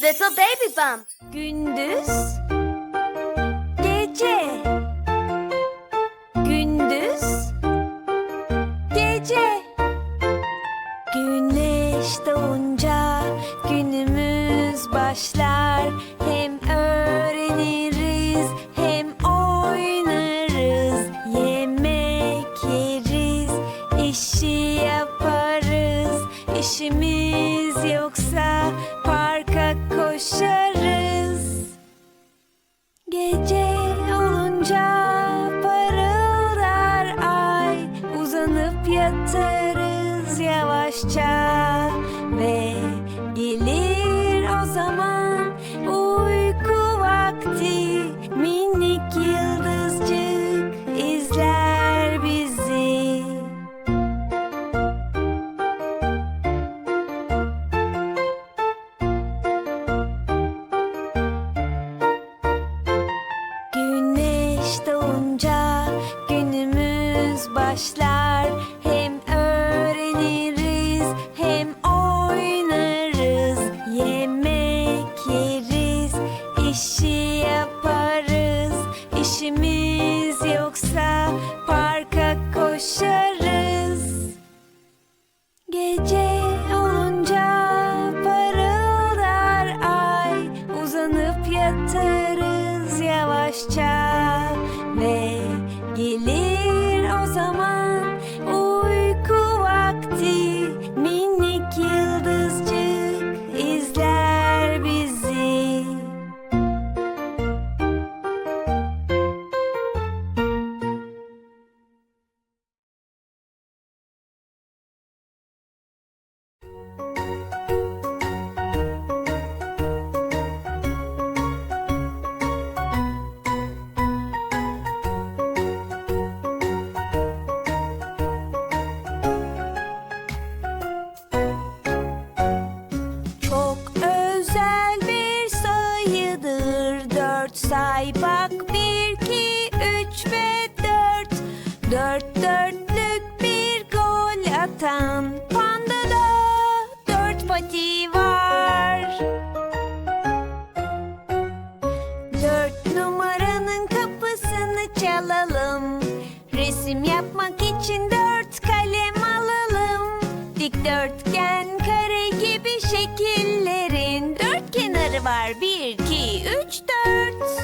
Little Baby Bum. Gündüz. Dikdörtgen, kare gibi şekillerin dört kenarı var. Bir, iki, üç, dört.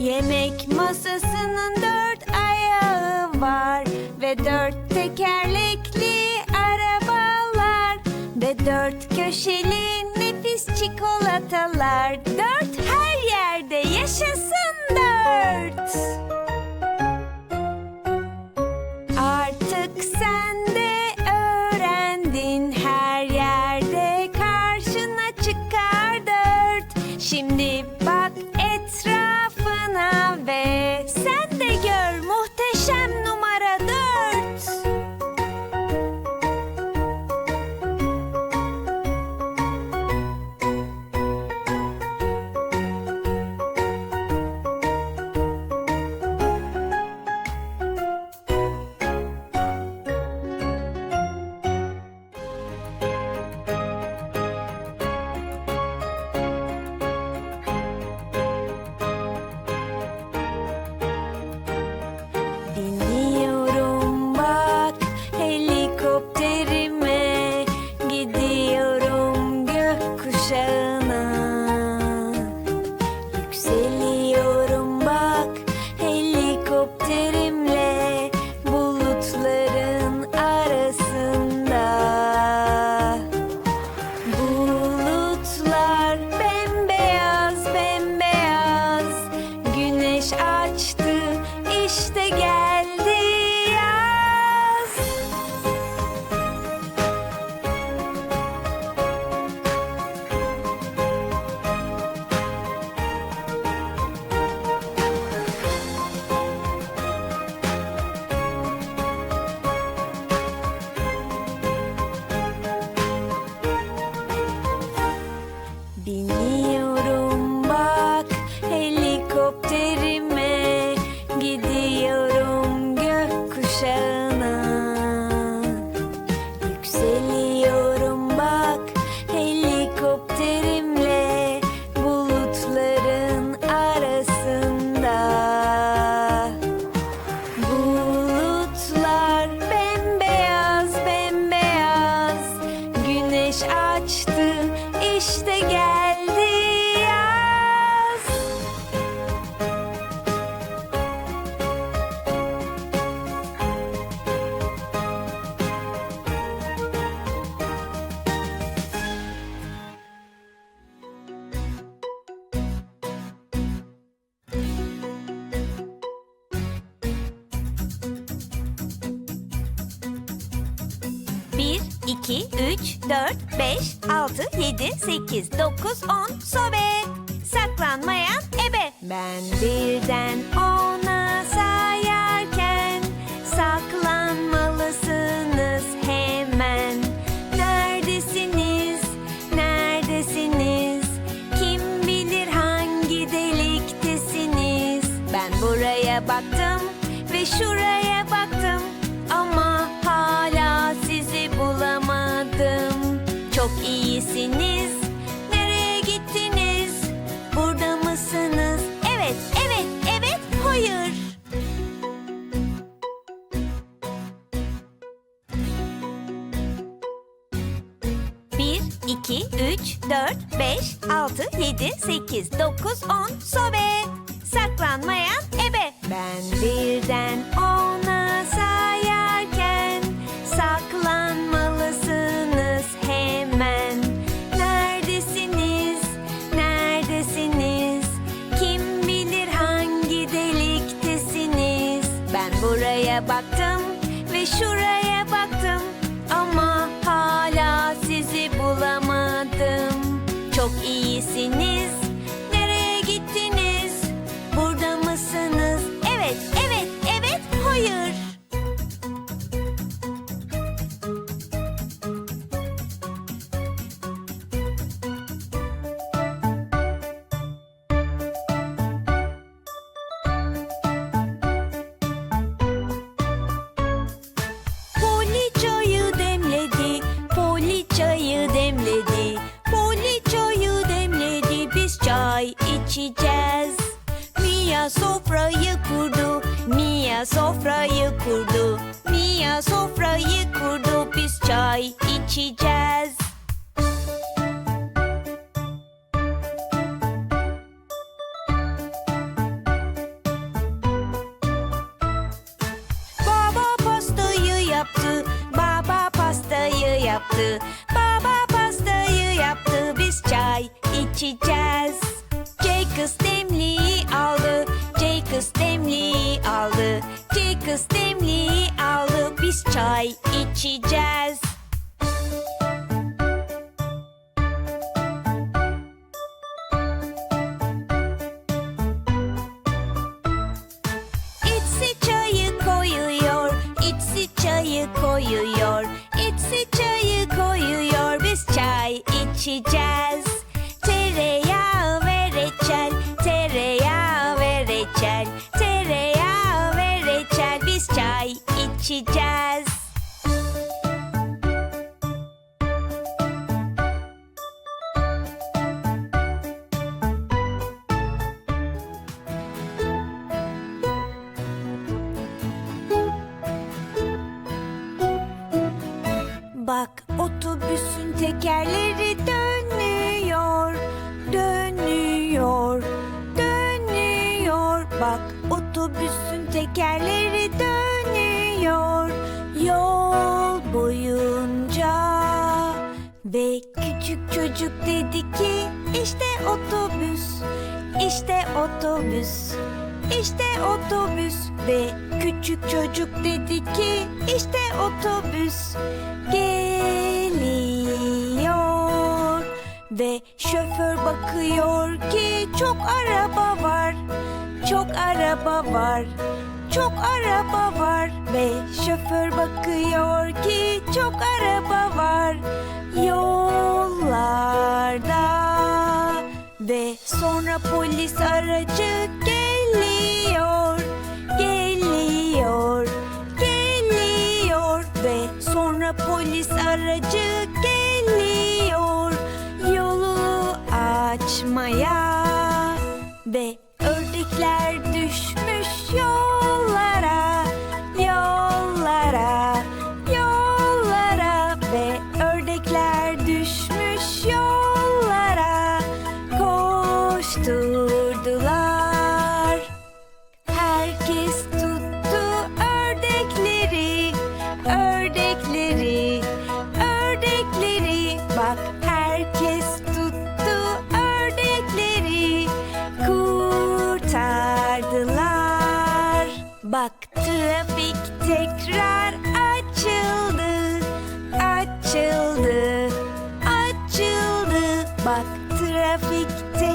Yemek masasının dört ayağı var ve dört tekerlekli arabalar ve dört köşeli nefis çikolatalar. Dört her yerde yaşasın dört artık sen 2, 3, 4, 5, 6, 7, 8, 9, 10 sobe. Saklanmayan ebe. Ben birden ona sayarken saklanmalısınız hemen. Neredesiniz? Neredesiniz? Kim bilir hangi deliktesiniz? Ben buraya baktım ve şuraya Çok iyisiniz. Nereye gittiniz? Burada mısınız? Evet, evet, evet, hayır. Bir, iki, üç, dört, beş, altı, yedi, sekiz, dokuz, on sobe. Jacobs demliği aldı, Jacobs demliği aldı, Jacobs demliği aldı, biz çay içeceğiz. İtsi çayı koyuyor, içsi çayı koyuyor, içsi çayı koyuyor, biz çay içeceğiz. Bak otobüsün tekerleri dönüyor, dönüyor, dönüyor. Bak otobüsün tekerleri dönüyor yol boyunca. Ve küçük çocuk dedi ki işte otobüs, işte otobüs. İşte otobüs ve küçük çocuk dedi ki işte otobüs geliyor ve şoför bakıyor ki çok araba var çok araba var çok araba var ve şoför bakıyor ki çok araba var yollarda ve sonra polis aracı geliyor, trafikte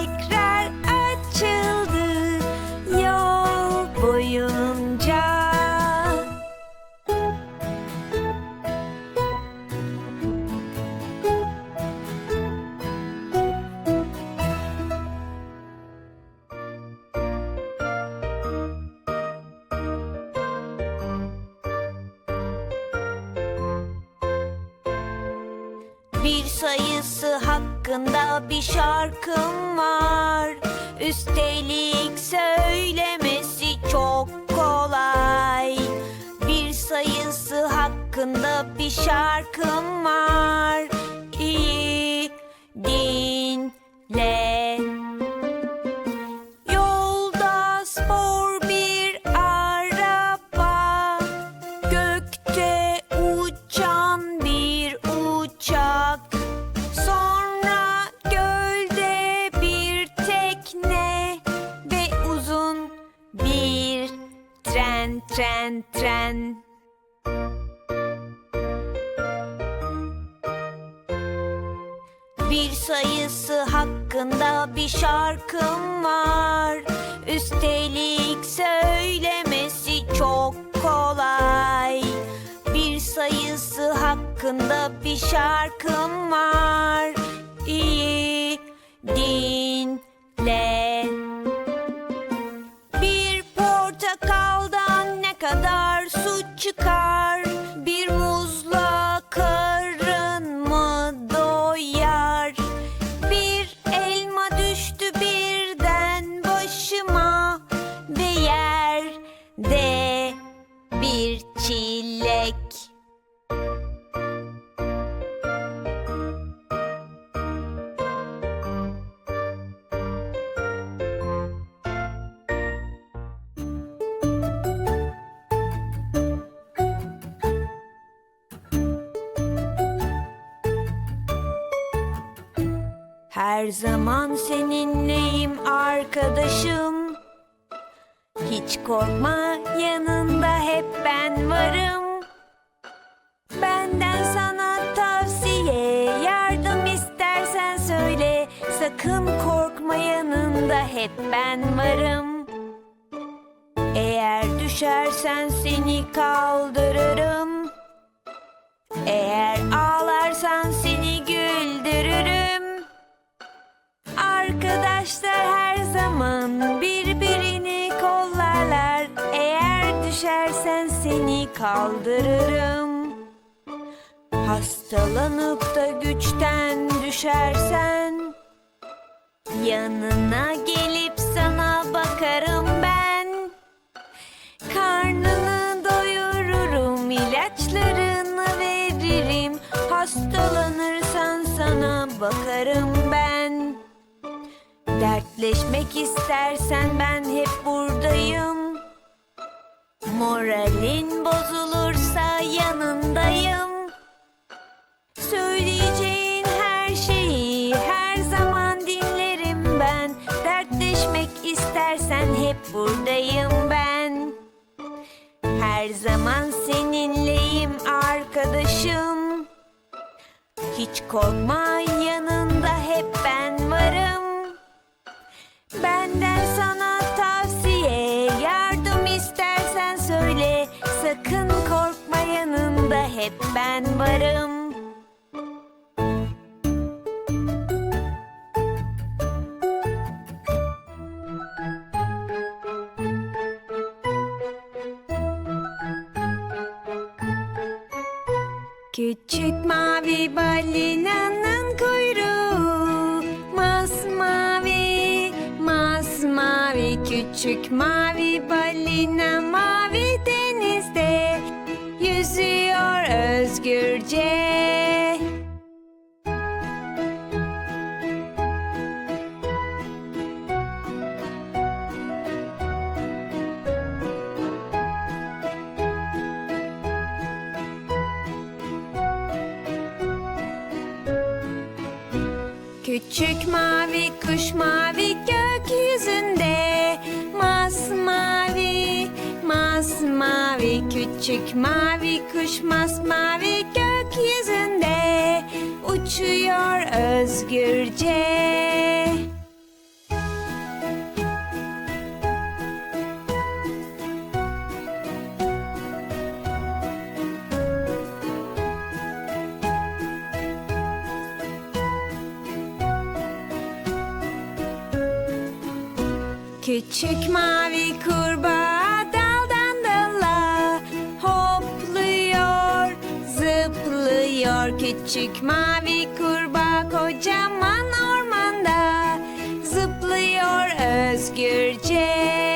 Her zaman seninleyim arkadaşım. Hiç korkma yanında hep ben varım. Benden sana tavsiye yardım istersen söyle. Sakın korkma yanında hep ben varım. Eğer düşersen seni kaldırırım. Kaldırırım. Hastalanıp da güçten düşersen yanına gelip sana bakarım ben. Karnını doyururum, ilaçlarını veririm. Hastalanırsan sana bakarım ben. Dertleşmek istersen ben hep buradayım. Moralin bozulursa yanındayım. Söyleyeceğin her şeyi her zaman dinlerim ben. Dertleşmek istersen hep buradayım ben. Her zaman seninleyim arkadaşım. Hiç korkma yanında yanında hep ben varım. Küçük mavi balinanın kuyruğu masmavi, masmavi küçük mavi balina özgürce. Küçük mavi kuş mavi gökyüzünde Masmavi, masmavi Küçük mavi kuş masmavi Uçuyor özgürce zıplıyor. Küçük mavi kurbağa kocaman ormanda zıplıyor özgürce.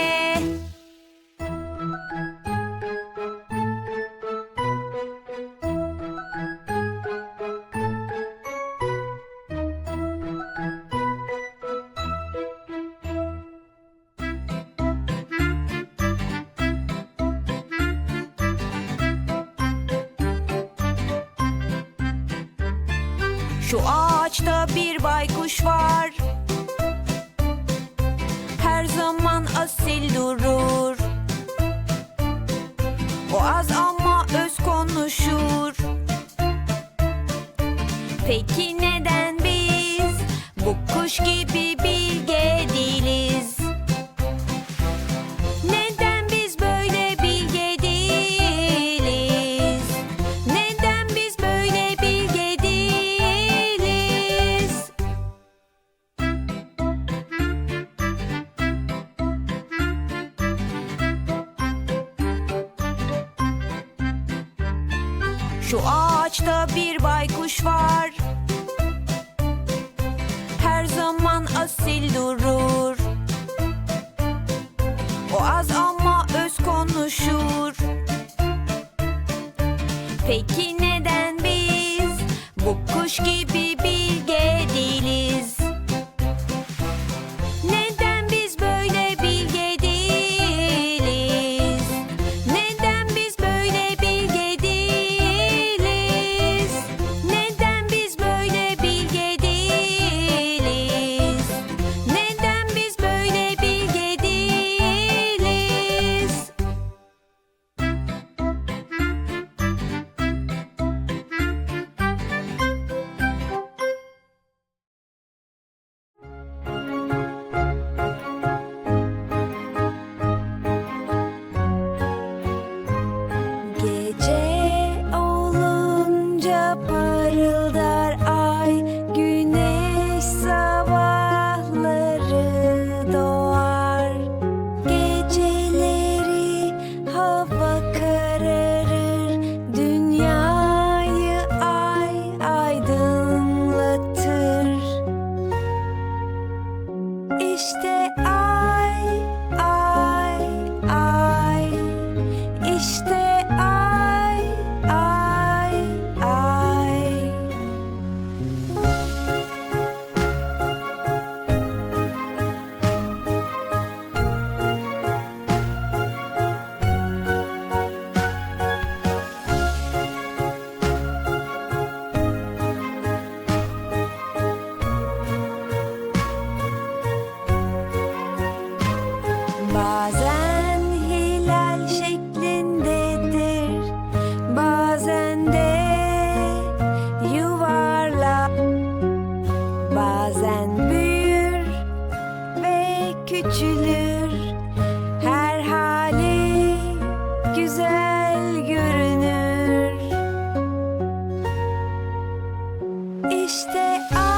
してあ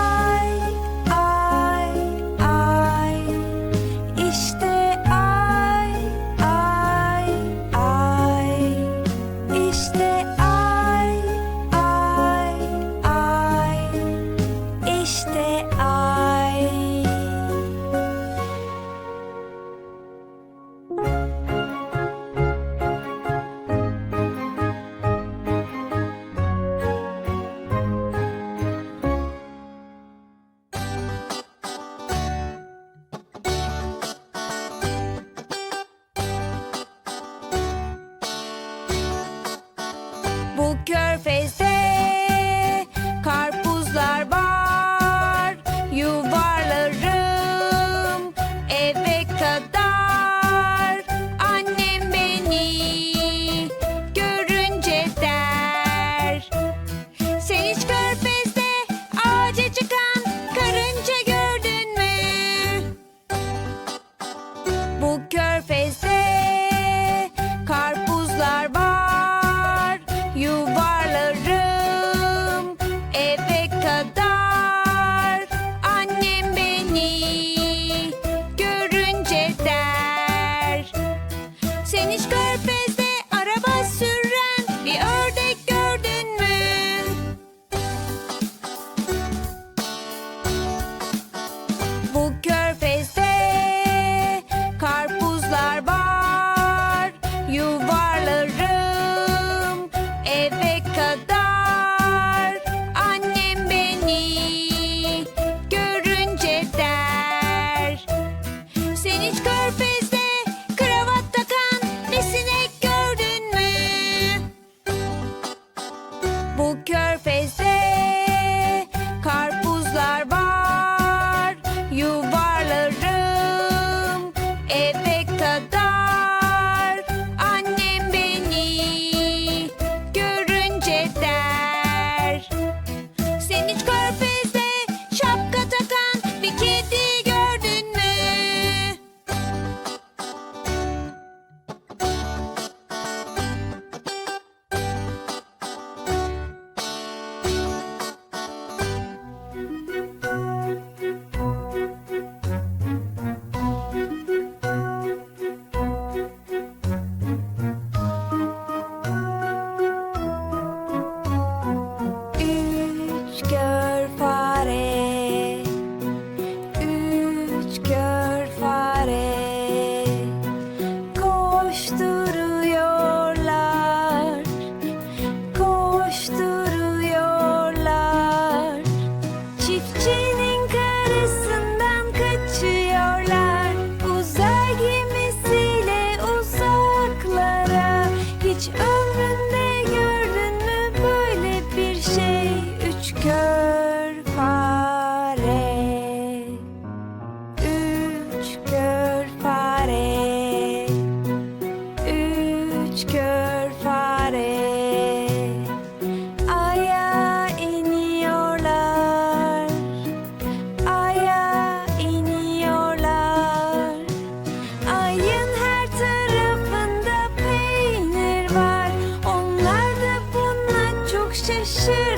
çok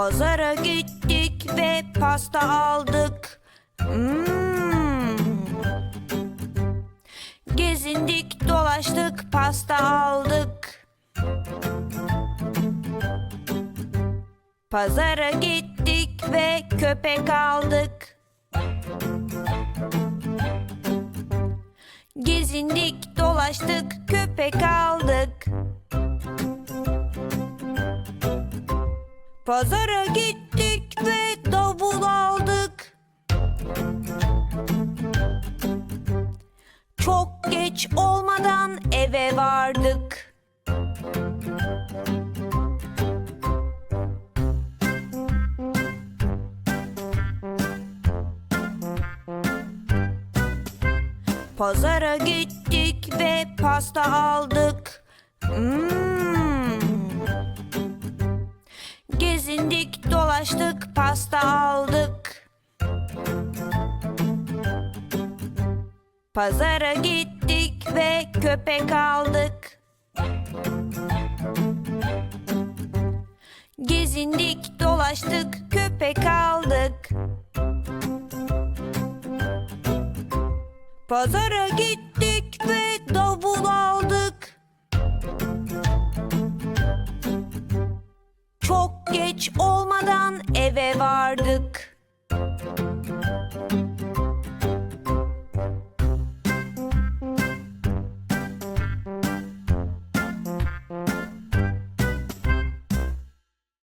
Pazara gittik ve pasta aldık. Hmm. Gezindik, dolaştık, pasta aldık. Pazara gittik ve köpek aldık. Gezindik, dolaştık, köpek aldık. Pazara gittik ve davul aldık. Çok geç olmadan eve vardık. Pazara gittik ve pasta aldık. Hmm. Gezindik, dolaştık, pasta aldık. Pazara gittik ve köpek aldık. Gezindik, dolaştık, köpek aldık. Pazara gittik ve davul aldık. Geç olmadan eve vardık.